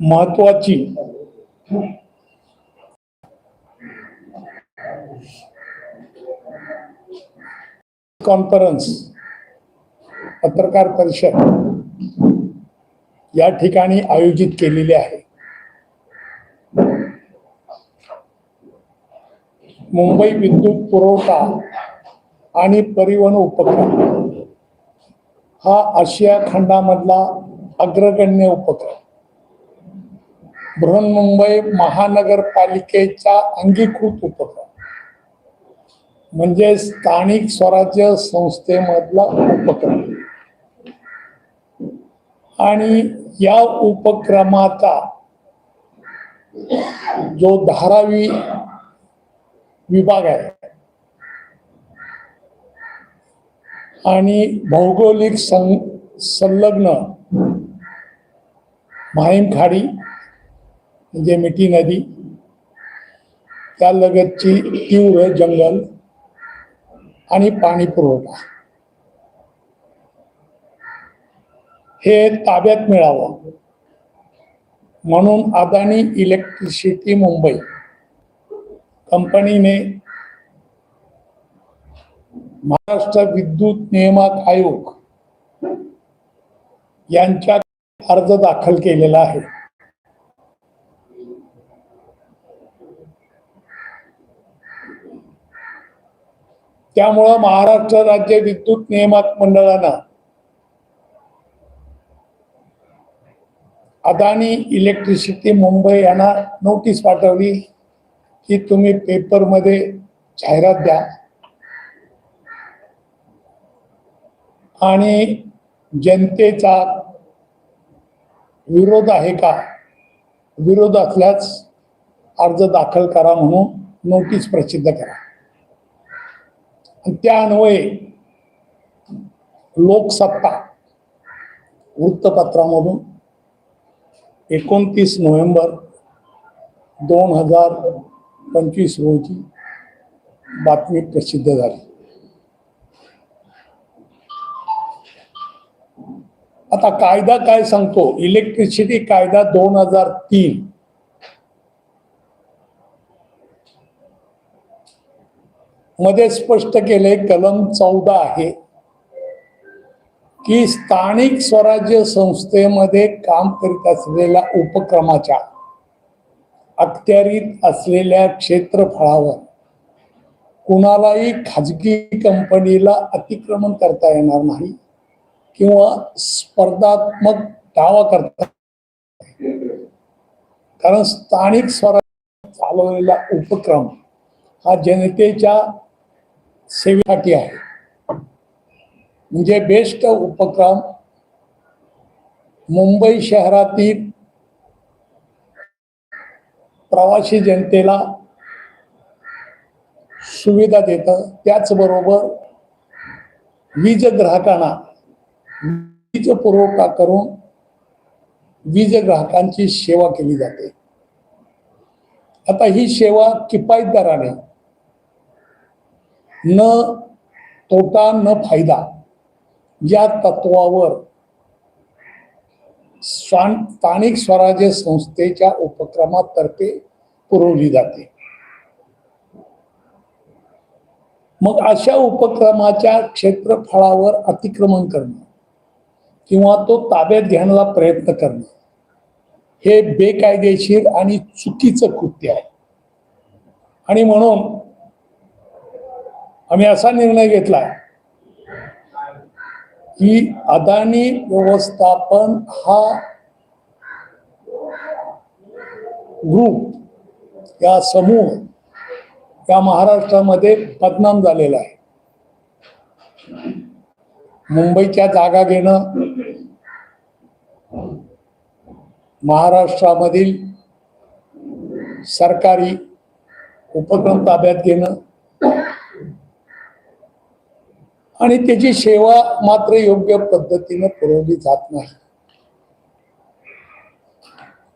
महत्वाची कॉन्फरन्स पत्रकार परिषद. या ठिकाणी आयोजित केलेली आहे. मुंबई विद्युत पुरवठा आणि परिवहन उपक्रम. हा आशिया खंडामधला अग्रगण्य उपक्रम. बृहन्मुंबई महानगरपालिकेचा अंगीकृत उपक्रम. म्हणजे स्थानिक स्वराज्य संस्थेमधला उपक्रम. आणि या उपक्रमाचा जो धारावी विभाग आहे. आणि भौगोलिक सं संलग्न माहीम खाडी म्हणजे मिठी नदी त्या लगतची तीव्र जंगल आणि पाणी पुरवठा. हे ताब्यात मिळावं. म्हणून अदानी इलेक्ट्रिसिटी मुंबई कंपनीने महाराष्ट्र विद्युत नियामक आयोग यांच्या अर्ज दाखल केलेला आहे. त्यामुळं महाराष्ट्र राज्य विद्युत नियामक मंडळानं अदानी इलेक्ट्रिसिटी मुंबई यांना नोटीस पाठवली की तुम्ही पेपरमध्ये जाहिरात द्या. आणि जनतेचा विरोध आहे का? विरोध असल्यास अर्ज दाखल करा म्हणून नोटीस प्रसिद्ध करा. त्या अन्वये लोकसत्ता वृत्तपत्रामधून एकोणतीस नोव्हेंबर दोन हजार पंचवीस रोजी बातमी प्रसिद्ध झाली. आता कायदा काय सांगतो? इलेक्ट्रिसिटी कायदा दोन हजार तीन. मध्ये स्पष्ट केले कलम चौदा आहे. की स्थानिक स्वराज्य संस्थेमध्ये काम करीत असलेल्या उपक्रमाच्या अखत्यारीत असलेल्या क्षेत्रफळावर कुणालाही खाजगी कंपनीला अतिक्रमण करता येणार नाही किंवा स्पर्धात्मक दावा करता कारण स्थानिक स्वराज्य चालवलेला उपक्रम हा जनतेच्या सेवेसाठी आहे. म्हणजे बेस्ट उपक्रम मुंबई शहरातील प्रवासी जनतेला सुविधा देतं. त्याचबरोबर वीज ग्राहकांना वीज पुरवठा करून वीज ग्राहकांची सेवा केली जाते. आता ही सेवा किफायत दराने न तोटा न फायदा या तत्वावर स्थानिक स्वराज्य संस्थेच्या उपक्रमातर्फे पुरवली जाते. मग अशा उपक्रमाच्या क्षेत्रफळावर अतिक्रमण करणं किंवा तो ताब्यात घेण्याचा प्रयत्न करणं हे बेकायदेशीर आणि चुकीचं कृत्य आहे. आणि म्हणून आम्ही असा निर्णय घेतला की अदानी व्यवस्थापन हा ग्रुप या समूह या महाराष्ट्रामध्ये बदनाम झालेला आहे. मुंबईच्या जागा घेणं महाराष्ट्रामधील सरकारी उपक्रम ताब्यात घेणं आणि त्याची सेवा मात्र योग्य पद्धतीने पुरवली जात नाही.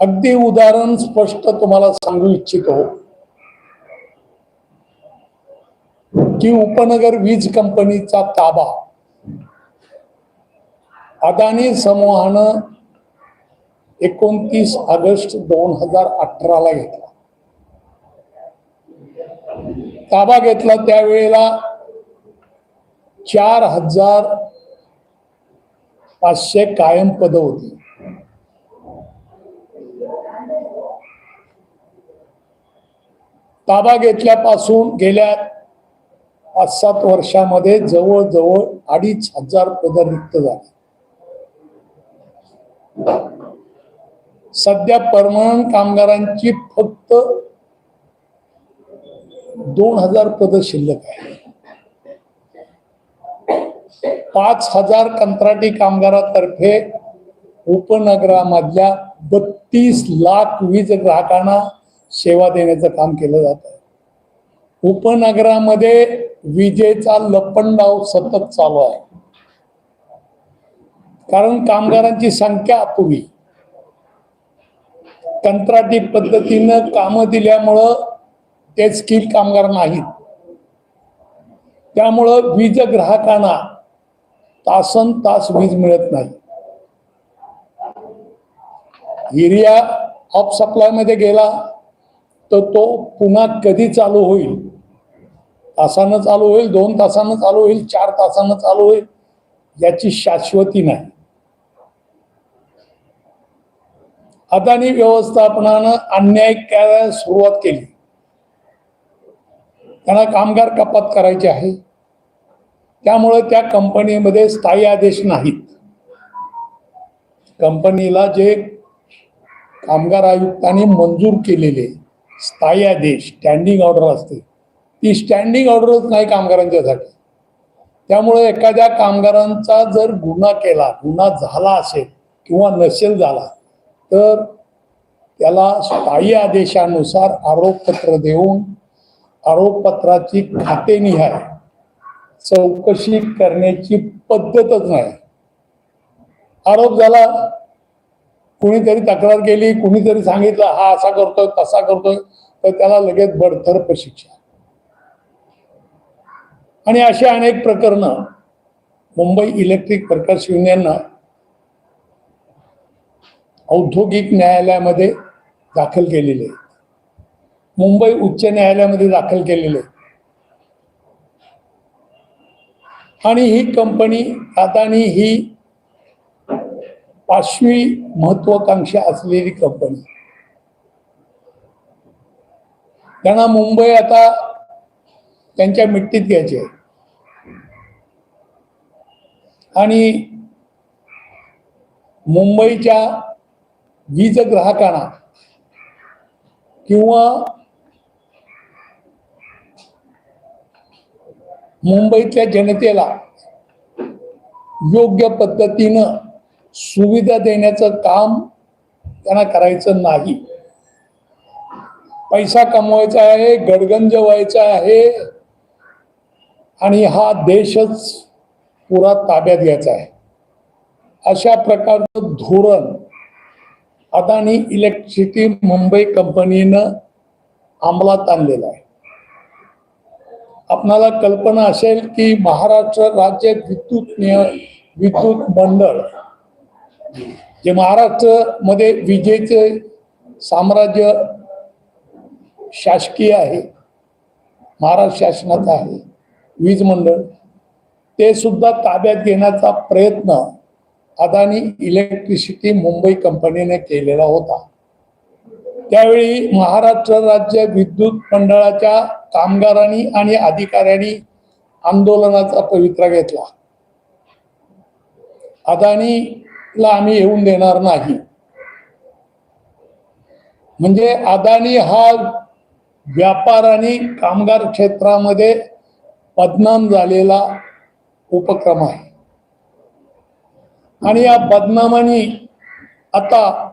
अगदी उदाहरण स्पष्ट तुम्हाला सांगू इच्छितो. की उपनगर वीज कंपनीचा ताबा. अदानी समूहानं एकोणतीस ऑगस्ट दोन हजार अठराला घेतला. ताबा घेतला त्यावेळेला चार हजार पाचशे कायम पद होती. ताबा घेतल्यापासून गेल्या पाच सात वर्षामध्ये जवळजवळ अडीच हजार पद रिक्त झाले. सध्या परमनंट कामगारांची फक्त दोन हजार पद शिल्लक आहे पाच हजार कंत्राटी कामगारातर्फे उपनगरामधल्या बत्तीस लाख वीज ग्राहकांना सेवा देण्याचं काम केलं जात आहे. उपनगरामध्ये विजेचा लपंडाव सतत चालू आहे. कारण कामगारांची संख्या अपुरी. कंत्राटी पद्धतीनं कामं दिल्यामुळं ते स्किल कामगार नाहीत. त्यामुळं वीज ग्राहकांना तासन तास वीज मिळत नाही. एरिया ऑफ सप्लायमध्ये गेला तर तो पुन्हा कधी चालू होईल? तासानं चालू होईल दोन तासानं चालू होईल चार तासानं चालू होईल याची शाश्वती नाही. अदानी व्यवस्थापनानं अन्याय करायला सुरुवात केली. त्यांना कामगार कपात करायचे आहे. त्यामुळे त्या कंपनीमध्ये स्थायी आदेश नाहीत. कंपनीला जे कामगार आयुक्तांनी मंजूर केलेले स्थायी आदेश स्टँडिंग ऑर्डर असते ती स्टँडिंग ऑर्डरच नाही कामगारांच्यासाठी. त्यामुळे एखाद्या कामगारांचा जर गुन्हा केला गुन्हा झाला असेल किंवा नसेल झाला तर त्याला स्थायी आदेशानुसार आरोपपत्र देऊन आरोपपत्राची खातेनिहाय चौकशी करण्याची पद्धतच नाही. आरोप झाला कुणीतरी तक्रार केली कुणीतरी सांगितलं हा असा करतोय तसा करतोय तर त्याला लगेच बडतर्फ शिक्षा. आणि अशी अनेक प्रकरणं मुंबई इलेक्ट्रिक प्रकाश युनियननं औद्योगिक न्यायालयामध्ये दाखल केलेले आहेत. मुंबई उच्च न्यायालयामध्ये दाखल केलेले आहेत. आणि ही कंपनी अदानी ही पाचवी महत्वाकांक्षा असलेली कंपनी. त्यांना मुंबई आता त्यांच्या मिट्टीत घ्यायची आहे. आणि मुंबईच्या वीज ग्राहकांना किंवा मुंबईतल्या जनतेला योग्य पद्धतीनं सुविधा देण्याचं काम त्यांना करायचं नाही. पैसा कमवायचा आहे गडगंज व्हायचा आहे आणि हा देशच पुरा ताब्यात घ्यायचा आहे. अशा प्रकारचं धोरण अदानी इलेक्ट्रिसिटी मुंबई कंपनीनं अंमलात आणलेलं आहे. आपणाला कल्पना असेल की महाराष्ट्र राज्य विद्युत निय विद्युत मंडळ जे महाराष्ट्रमध्ये विजेचे साम्राज्य शासकीय आहे महाराष्ट्र शासनाचं आहे वीज मंडळ ते सुद्धा ताब्यात घेण्याचा प्रयत्न अदानी इलेक्ट्रिसिटी मुंबई कंपनीने केलेला होता. त्यावेळी महाराष्ट्र राज्य विद्युत मंडळाच्या कामगारांनी आणि अधिकाऱ्यांनी आंदोलनाचा पवित्रा घेतला. अदानीला आम्ही येऊन देणार नाही. म्हणजे अदानी हा व्यापार आणि कामगार क्षेत्रामध्ये बदनाम झालेला उपक्रम आहे. आणि या बदनामानी आता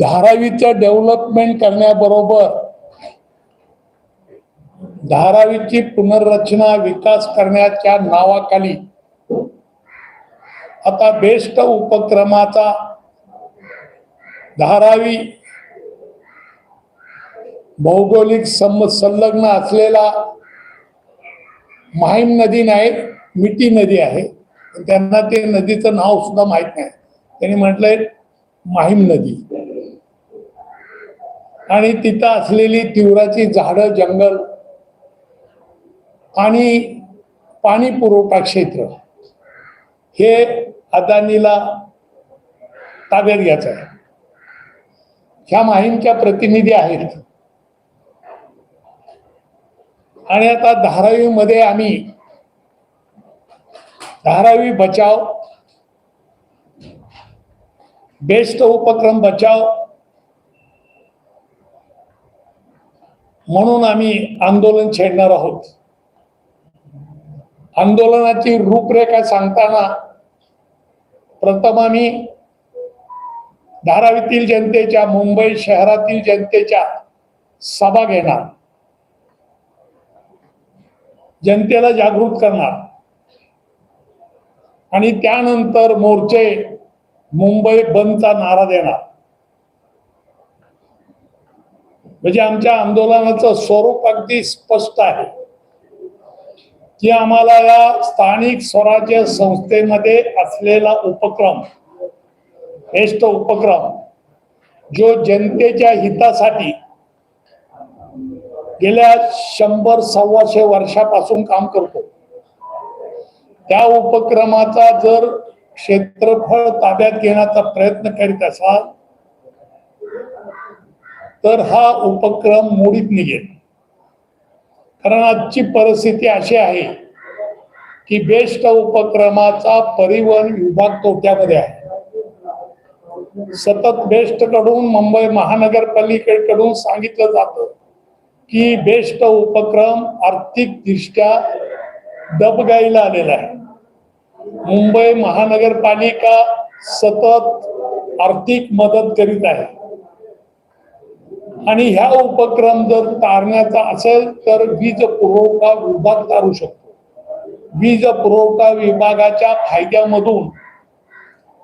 धारावीचं डेव्हलपमेंट करण्याबरोबर धारावीची पुनर्रचना विकास करण्याच्या नावाखाली आता बेस्ट उपक्रमाचा धारावी भौगोलिक सम संलग्न असलेला माहीम नदी नाही मिठी नदी आहे. त्यांना ते नदीचं नाव सुद्धा माहीत नाही. त्यांनी म्हटलंय माहीम नदी. आणि तिथं असलेली तीव्राची झाडं जंगल आणि पाणी पुरवठा क्षेत्र हे अदानीला ताब्यात घ्यायचं आहे. ह्या माहीमच्या प्रतिनिधी आहेत. आणि आता धारावीमध्ये आम्ही धारावी बचाव बेस्ट उपक्रम बचाव म्हणून आम्ही आंदोलन छेडणार आहोत. आंदोलनाची रूपरेखा सांगताना प्रथम आम्ही धारावीतील जनतेच्या मुंबई शहरातील जनतेच्या सभा घेणार. जनतेला जागृत करणार. आणि त्यानंतर मोर्चे मुंबई बंदचा नारा देणार. म्हणजे आमच्या आंदोलनाचं स्वरूप अगदी स्पष्ट आहे. की आम्हाला या स्थानिक स्वराज्य संस्थेमध्ये असलेला उपक्रम श्रेष्ठ उपक्रम जो जनतेच्या हितासाठी गेल्या शंभर सव्वाशे वर्षापासून काम करतो त्या उपक्रमाचा जर क्षेत्रफळ ताब्यात घेण्याचा प्रयत्न करीत असाल तर हा उपक्रम मोडीत निघेल. कारण आजची परिस्थिती अशी आहे की बेस्ट उपक्रमाचा परिवहन विभाग तोट्यामध्ये आहे. सतत बेस्टकडून मुंबई महानगरपालिकेकडून सांगितलं जातं की बेस्ट उपक्रम आर्थिक दृष्ट्या दबगाईला आलेला आहे. मुंबई महानगरपालिका सतत आर्थिक मदत करीत आहे. आणि ह्या उपक्रम जर तारण्याचा असेल तर वीज पुरवठा विभाग तारू शकतो. वीज पुरवठा विभागाच्या फायद्यामधून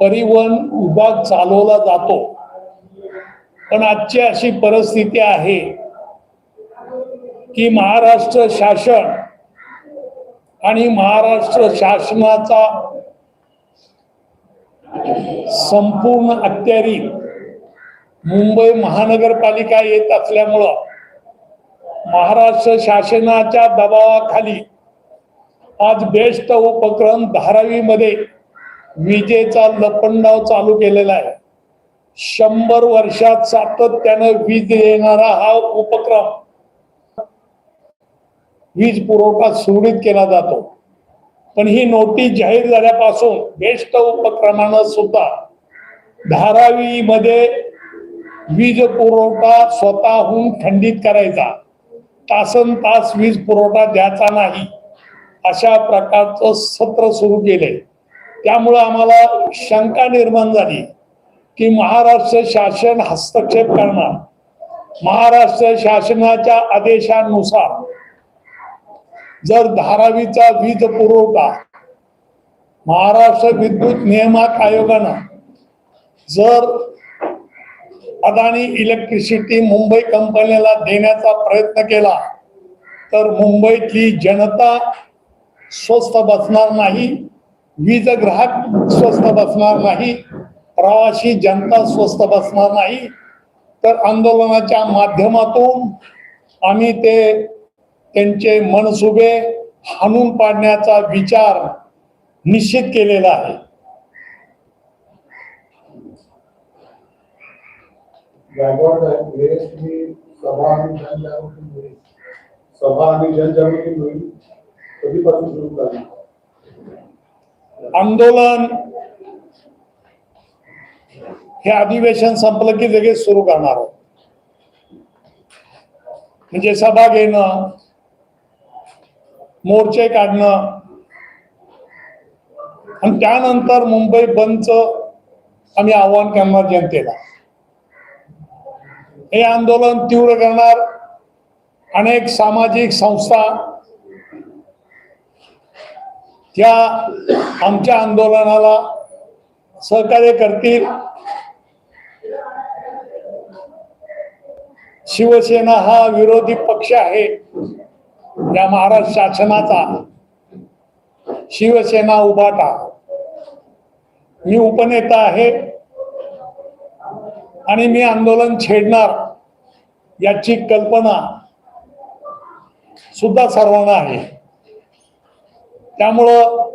परिवहन विभाग चालवला जातो. पण आजची अशी परिस्थिती आहे की महाराष्ट्र शासन आणि महाराष्ट्र शासनाचा संपूर्ण अत्यारी मुंबई महानगरपालिका येत असल्यामुळं महाराष्ट्र शासनाच्या दबावाखाली आज बेस्ट उपक्रम धारावीमध्ये विजेचा लपंडाव चालू केलेला आहे. शंभर वर्षात सातत्यानं वीज देणारा हा उपक्रम वीज पुरवठा सुरळीत केला जातो. पण ही नोटीस जाहीर झाल्यापासून बेस्ट उपक्रमानं सुद्धा धारावीमध्ये वीज पुरवठा स्वतःहून खंडित करायचा. तासन तास वीज पुरवठा द्यायचा नाही. अशा प्रकारचं सत्र सुरू केले त्यामुळं आम्हाला शंका निर्माण झाली की महाराष्ट्र शासन हस्तक्षेप करणार. महाराष्ट्र शासनाच्या आदेशानुसार जर धारावीचा वीज पुरवठा महाराष्ट्र विद्युत नियामक आयोगानं जर अदानी इलेक्ट्रिसिटी मुंबई कंपनीला देण्याचा प्रयत्न केला तर मुंबईतली जनता स्वस्त बसणार नाही वीज ग्राहक स्वस्त बसणार नाही प्रवासी जनता स्वस्त बसणार नाही. तर आंदोलनाच्या माध्यमातून आम्ही ते त्यांचे मनसुबे हाणून पाडण्याचा विचार निश्चित केलेला आहे. गायकवाड साहेब वेळेस तुम्ही सभा आणि जनजागृती मोहीम सभा आणि जनजागृती मोहीम कधीपासून सुरू करणार आंदोलन हे अधिवेशन संपलं की लगेच सुरू करणार आहोत. म्हणजे सभा घेणं मोर्चे काढणं आणि त्यानंतर मुंबई बंदचं आम्ही आव्हान करणार जनतेला. हे आंदोलन तीव्र करणार अनेक सामाजिक संस्था त्या आमच्या आंदोलनाला सहकार्य करतील. शिवसेना हा विरोधी पक्ष आहे. या महाराष्ट्र शासनाचा. शिवसेना उभाटा. मी उपनेता आहे. आणि मी आंदोलन छेडणार याची कल्पना सुद्धा सर्वांना आहे. त्यामुळं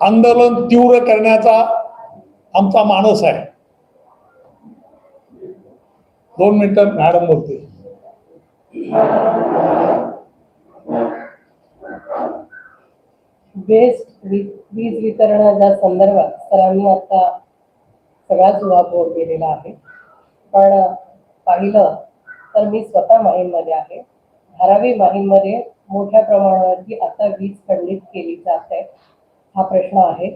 आंदोलन तीव्र करण्याचा आमचा मानस आहे. दोन मिनिटं मॅडम बोलते. बेस्ट वीज वितरणाच्या संदर्भात सरांनी आता सगळा उहापोह केलेला आहे. पण पाहिलं तर मी स्वतः माहीममध्ये आहे. धारावी माहीममध्ये मोठ्या प्रमाणावरती आता वीज खंडित केली जात आहे. हा प्रश्न आहे.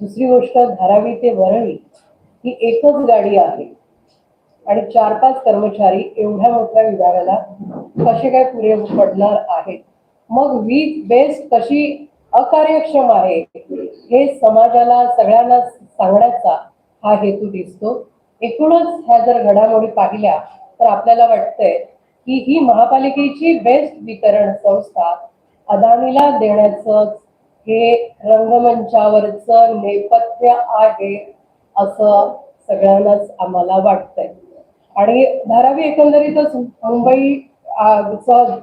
दुसरी गोष्ट धारावी ते वरळी ही एकच गाडी आहे. आणि चार पाच कर्मचारी एवढ्या मोठ्या विभागाला कसे काय पुरे पडणार आहेत? मग वीज बेस्ट कशी अकार्यक्षम आहे? हे समाजाला सगळ्यांना सांगण्याचा हा हेतू दिसतो. एकूणच ह्या जर घडामोडी पाहिल्या तर आपल्याला वाटतंय की ही महापालिकेची बेस्ट वितरण संस्था अदानीला देण्याचं हे रंगमंचावरचं नेपथ्य आहे असं सगळ्यांनाच आम्हाला वाटतंय. आणि धारावी एकंदरीतच मुंबई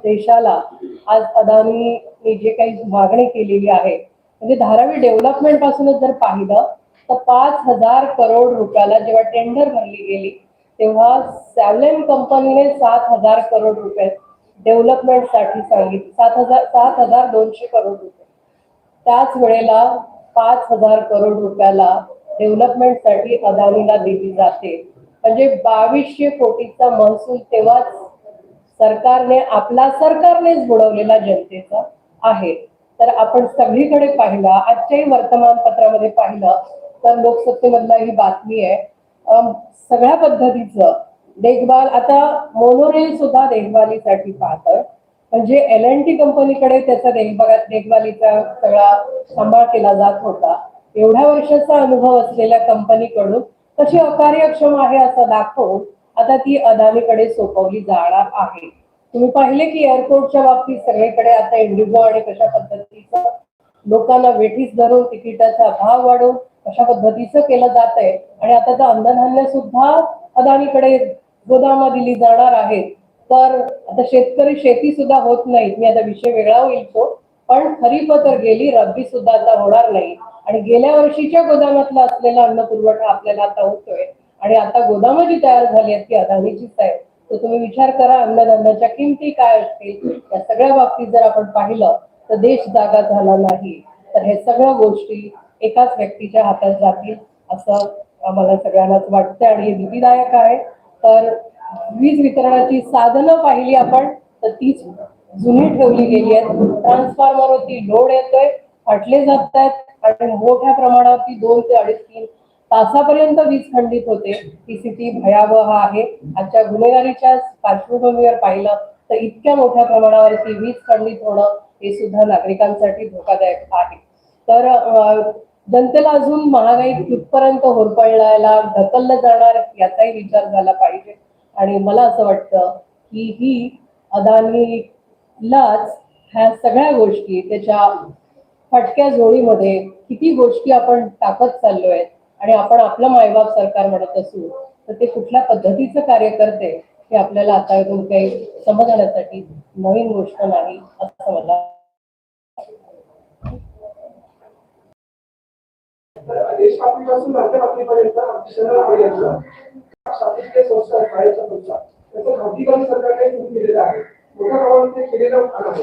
देशाला आज अदानीने जे काही मागणी केलेली आहे म्हणजे धारावी डेव्हलपमेंट पासूनच जर पाहिलं तर पाच हजार करोड रुपयाला जेव्हा टेंडर भरली गेली तेव्हा सॅवलेन कंपनीने सात हजार करोड रुपये डेव्हलपमेंटसाठी सांगितले सात हजार सात हजार दोनशे करोड रुपये. त्याच वेळेला पाच हजार करोड रुपयाला डेव्हलपमेंटसाठी अदानीला दिली जाते. म्हणजे बावीसशे कोटीचा महसूल तेव्हाच सरकारने आपला सरकारनेच बुडवलेला जनतेचा आहे. तर आपण सगळीकडे पाहिलं आजच्याही वर्तमानपत्रामध्ये पाहिलं तर लोकसत्तेमधला ही बातमी आहे. सगळ्या पद्धतीचं देखभाल आता मोनोरेल सुद्धा देखभालीसाठी पाहतं म्हणजे एल एन टी कंपनीकडे त्याचा देखभाल देखभालीचा सगळा सांभाळ केला जात होता. एवढ्या वर्षाचा अनुभव असलेल्या कंपनीकडून तशी अकार्यक्षम आहे असं दाखवून आता ती अदानीकडे सोपवली जाणार आहे. तुम्ही पाहिले की एअरपोर्टच्या बाबतीत सगळीकडे आता इंडिगो आणि कशा पद्धतीचं लोकांना वेठीस धरून तिकिटाचा भाव वाढवून अशा पद्धतीचं केलं जात आहे. आणि आता तर अन्नधान्य सुद्धा अदानीकडे गोदामा दिली जाणार आहेत तर आता शेतकरी शेती सुद्धा होत नाही. मी आता विषय वेगळा होईल तो. पण खरीप तर गेली रब्बी सुद्धा आता होणार नाही. आणि गेल्या वर्षीच्या गोदामातला असलेला अन्न पुरवठा आपल्याला आता होतोय. आणि आता गोदामं जी तयार झाली आहेत ती अदानीचीच आहे तर तुम्ही विचार करा अन्नधान्याच्या किमती काय असतील? या सगळ्या बाबतीत जर आपण पाहिलं तर देश जागा झाला नाही. तर हे सगळ्या गोष्टी एकाच व्यक्तीच्या हातात जातील असं आम्हाला सगळ्यांनाच वाटतंय आणि हे भीतीदायक आहे. तर वीज वितरणाची साधनं पाहिली आपण तर तीच जुनी ठेवली गेली आहेत. ट्रान्सफॉर्मरवरती लोड येतोय फाटले जात आहेत आणि मोठ्या प्रमाणावरती दोन ते अडीच तीन तासापर्यंत वीज खंडित होते. ही स्थिती भयावह आहे. आजच्या गुन्हेगारीच्या पार्श्वभूमीवर पाहिलं तर इतक्या मोठ्या प्रमाणावरती वीज खंडित होणं हे सुद्धा नागरिकांसाठी धोकादायक आहे. तर जनतेला अजून महागाई कुठपर्यंत होरपळायला ढकललं जाणार याचाही विचार झाला पाहिजे. आणि मला असं वाटतं की ही अदानीलाच ह्या सगळ्या गोष्टी त्याच्या फटक्या जोडीमध्ये किती गोष्टी आपण टाकत चाललोय आणि आपण आपलं मायबाप सरकार म्हणत असू तर ते कुठल्या पद्धतीचं कार्य करते हे आपल्याला आता काही समजण्यासाठी नवीन गोष्ट नाही असं मला देश पातळीपासून राज्य पातळीपर्यंत आमच्या शहरापर्यंत शासकीय संस्था आहेत, शाळेच्या संस्था त्याचं खाजगीकरण सरकारने सुरू केलेलं आहे. मोठ्या प्रमाणात ते केलेलं आहे